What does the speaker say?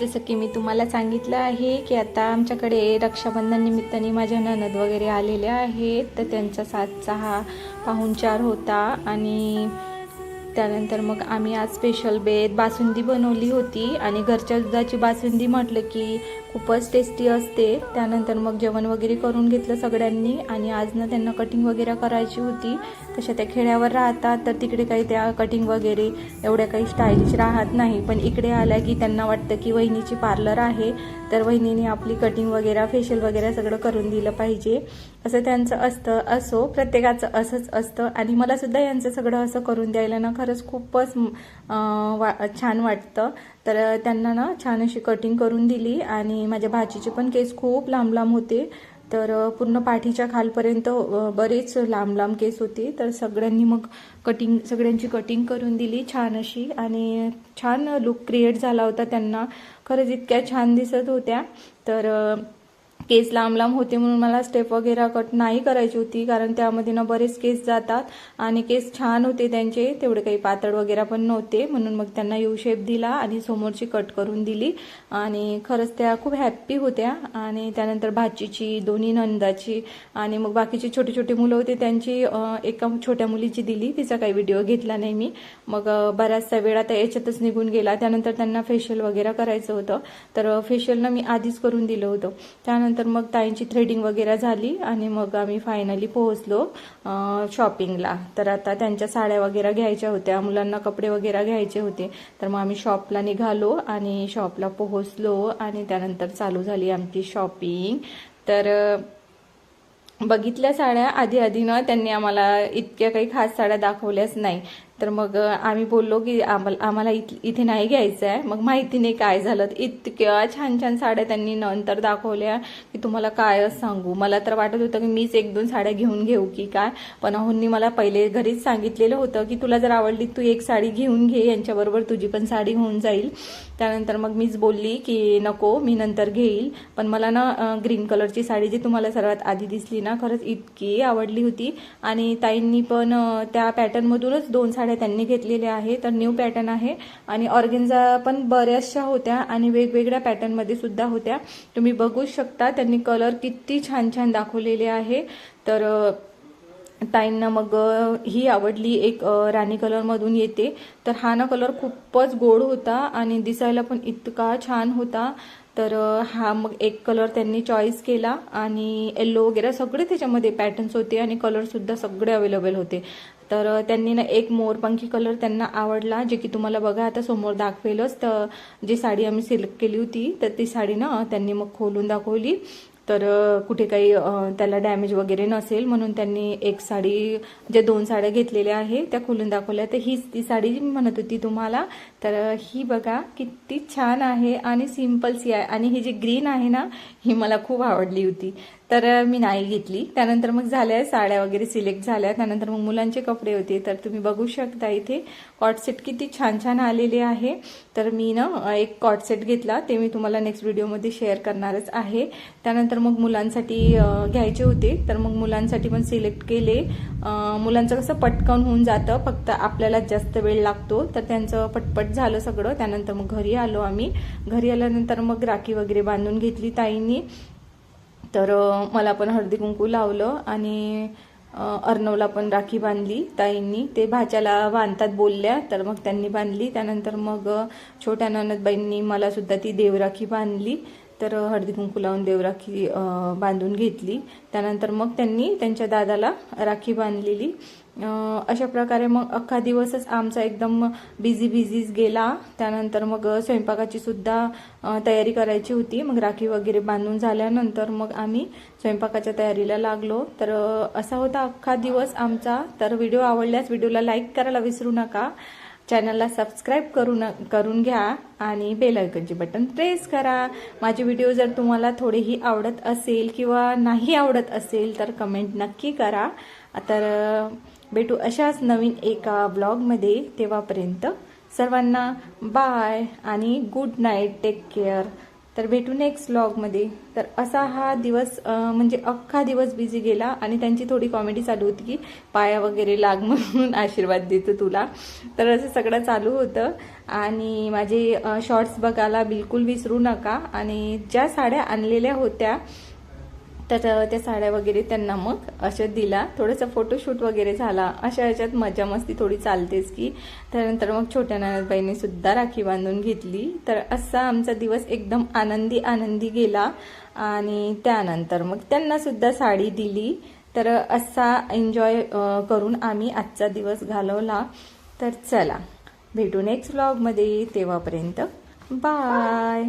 जसं की मी तुम्हाला सांगितलं आहे की आता आमच्याकडे रक्षाबंधन निमित्ताने माझ्या ननद वगैरे आलेल्या आहेत. तर त्यांचा सातचा हा पाहुणचार होता आणि त्यानंतर मग आम्ही आज स्पेशल बेत बासुंदी बनवली होती. आणि घरच्या दुधाची बासुंदी म्हटलं की खूपच टेस्टी असते. त्यानंतर मग जेवण वगैरे करून घेतलं सगळ्यांनी. आणि आज ना त्यांना कटिंग वगैरे करायची होती. तशा त्या खेड्यावर राहतात तर तिकडे काही त्या कटिंग वगैरे एवढ्या काही स्टाईलिश राहत नाही. पण इकडे आल्या की त्यांना वाटतं की वहिनीची पार्लर आहे. तर वहिनीने आपली कटिंग वगैरे फेशियल वगैरे सगळं करून दिलं पाहिजे. असं त्यांचं असतं असो प्रत्येकाचं असंच असतं. आणि मला सुद्धा यांचं सगळं असं करून द्यायला ना खरंच खूपच वा छान वाटतं. तर त्यांना ना छान अशी कटिंग करून दिली आणि माझ्या भाचीचे पण केस खूप लांब लांब होते. तर पूर्ण पाठीच्या खालपर्यंत बरेच लांब लांब केस होते. तर सगळ्यांनी मग कटिंग सगळ्यांची कटिंग करून दिली छान अशी आणि छान लुक क्रिएट झाला होता त्यांना. खरंच इतक्या छान दिसत होत्या. तर केस लांब लांब होते म्हणून मला स्टेप वगैरे कट नाही करायची होती. कारण त्यामध्ये ना बरेच केस जातात आणि केस छान होते त्यांचे. तेवढे काही पातळ वगैरे पण नव्हते. म्हणून मग त्यांना यू शेप दिला आणि समोरची कट करून दिली. आणि खरंच त्या खूप हॅप्पी होत्या. आणि त्यानंतर भाचीची दोन्ही नंदाची आणि मग बाकीची छोटी छोटी मुलं होती त्यांची एका छोट्या मुलीची दिली. तिचा काही व्हिडिओ घेतला नाही मी. मग बऱ्याचसा वेळा त्या याच्यातच निघून गेला. त्यानंतर त्यांना फेशियल वगैरे करायचं होतं. तर फेशियल ना मी आधीच करून दिलं होतं. त्यानंतर मग ताईंची थ्रेडिंग वगैरे झाली आणि मग आम्ही फायनली पोहोचलो शॉपिंगला तर आता त्यांच्या साड्या वगैरे घ्यायच्या होत्या मुलांना कपडे वगैरे घ्यायचे होते. तर मग आम्ही शॉपला निघालो आणि शॉपला पोहोचलो आणि त्यानंतर चालू झाली आमची शॉपिंग तर बघितल्या साड्या आधी आधी ना त्यांनी आम्हाला इतक्या काही खास साड्या दाखवल्याच नाही. तर मग आम्ही बोललो की आम्हाला आम्हाला इथ इथे नाही घ्यायचं आहे मग माहिती नाही काय झालं. इतक्या छान छान साड्या त्यांनी नंतर दाखवल्या की तुम्हाला कायच सांगू. मला तर वाटत होतं की मीच एक दोन साड्या घेऊन घेऊ की काय. पण अहोंनी मला पहिले घरीच सांगितलेलं होतं की तुला जर आवडली तू एक साडी घेऊन घे यांच्याबरोबर तुझी पण साडी होऊन जाईल. त्यानंतर मग मीच बोलली की नको मी नंतर घेईल. पण मला ना ग्रीन कलरची साडी जी तुम्हाला सर्वात आधी दिसली ना खरंच इतकी आवडली होती. आणि ताईंनी पण त्या पॅटर्नमधूनच दोन साड्या त्यांनी घेतलेल्या आहे. तर न्यू पॅटर्न आहे. आणि ऑर्गेन्झा पण बऱ्याचशा होत्या आणि वेगवेगळ्या पॅटर्नमध्ये सुद्धा होत्या. तुम्ही बघू शकता त्यांनी कलर किती छान छान दाखवलेले आहे. तर ताईंना मग ही आवडली एक राणी कलरमधून येते. तर हा ना कलर खूपच गोड होता आणि दिसायला पण इतका छान होता. तर हा मग एक कलर त्यांनी चॉईस केला आणि येल्लो वगैरे सगळे त्याच्यामध्ये पॅटर्न्स होते आणि कलरसुद्धा सगळे अवेलेबल होते. तर त्यांनी ना एक मोरपंखी कलर त्यांना आवडला जे की तुम्हाला बघा आता समोर दाखवेलच. तर जी साडी आम्ही सिलेक्ट केली होती तर ती साडी ना त्यांनी मग खोलून दाखवली. तर कुठे काही त्याला डॅमेज वगैरे नसेल म्हणून त्यांनी एक साडी ज्या दोन साड्या घेतलेल्या आहे त्या खोलून दाखवल्या. तर हीच ती साडी जी म्हणत होती तुम्हाला. तर ही बघा किती छान आहे आणि सिंपल सी आहे. आणि ही जी ग्रीन आहे ना ही मला खूप आवडली होती. तर मी नाही घेतली. त्यानंतर मग झाल्या साड्या वगैरे सिलेक्ट झाल्या. त्यानंतर मग मुलांचे कपडे होते. तर तुम्ही बघू शकता इथे कॉटसेट किती छान छान आलेले आहे. तर मी ना एक कॉटसेट घेतला. ते मी तुम्हाला नेक्स्ट व्हिडिओमध्ये शेअर करणारच आहे. त्यानंतर मग मुलांसाठी घ्यायचे होते. तर मग मुलांसाठी पण सिलेक्ट केले. मुलांचं कसं पटकन होऊन जातं. फक्त आपल्याला जास्त वेळ लागतो. तर त्यांचं पटपट झालं सगळं. त्यानंतर मग घरी आलो आम्ही. घरी आल्यानंतर मग राखी वगैरे बांधून घेतली ताईंनी. तर मला पण हळदी कुंकू लावलं आणि अ, अर्णवला पण राखी बांधली ताईंनी. ते भाच्याला बांधतात बोलल्या. तर मग त्यांनी बांधली. त्यानंतर मग छोट्या ननदबाईंनी मला सुद्धा ती देवराखी बांधली. तर हळदी कुंकू लावून देवराखी बांधून घेतली. त्यानंतर मग त्यांनी त्यांच्या दादाला राखी बांधलेली. अशा प्रकारे मग अख्खा दिवसच आमचा एकदम बिझी बिझीच गेला. त्यानंतर मग स्वयंपाकाची सुद्धा तयारी करायची होती. मग राखी वगैरे बांधून झाल्यानंतर मग आम्ही स्वयंपाकाच्या तयारीला लागलो. तर असा होता अख्खा दिवस आमचा. तर व्हिडिओ आवडल्यास व्हिडिओला लाईक करायला विसरू नका. चॅनलला सबस्क्राईब करून करून घ्या आणि बेलायकनचे बटन प्रेस करा. माझे व्हिडिओ जर तुम्हाला थोडेही आवडत असेल किंवा नाही आवडत असेल तर कमेंट नक्की करा. तर भेटू अशाच नवीन एका ब्लॉगमध्ये. तेव्हापर्यंत सर्वांना बाय आणि गुड नाईट टेक केअर. तर भेटू नेक्स्ट व्लॉगमध्ये तर असा हा दिवस म्हणजे अख्खा दिवस बिझी गेला आणि त्यांची थोडी कॉमेडी चालू होती की पाया वगैरे लाग म्हणून आशीर्वाद देतो तुला. तर असं सगळं चालू होतं. आणि माझे शॉर्ट्स बघायला बिलकुल विसरू नका. आणि ज्या साड्या आणलेल्या होत्या तर त्या साड्या वगैरे त्यांना मग अशा दिला. थोडंसं फोटोशूट वगैरे झाला. अशा ह्याच्यात मजा मस्ती थोडी चालतेच की. त्यानंतर मग छोट्या नानाबाईने सुद्धा राखी बांधून घेतली. तर असा आमचा दिवस एकदम आनंदी आनंदी गेला. आणि त्यानंतर मग त्यांना सुद्धा साडी दिली. तर असा एन्जॉय करून आम्ही आजचा दिवस घालवला. तर चला भेटू नेक्स्ट व्लॉगमध्ये तेव्हापर्यंत बाय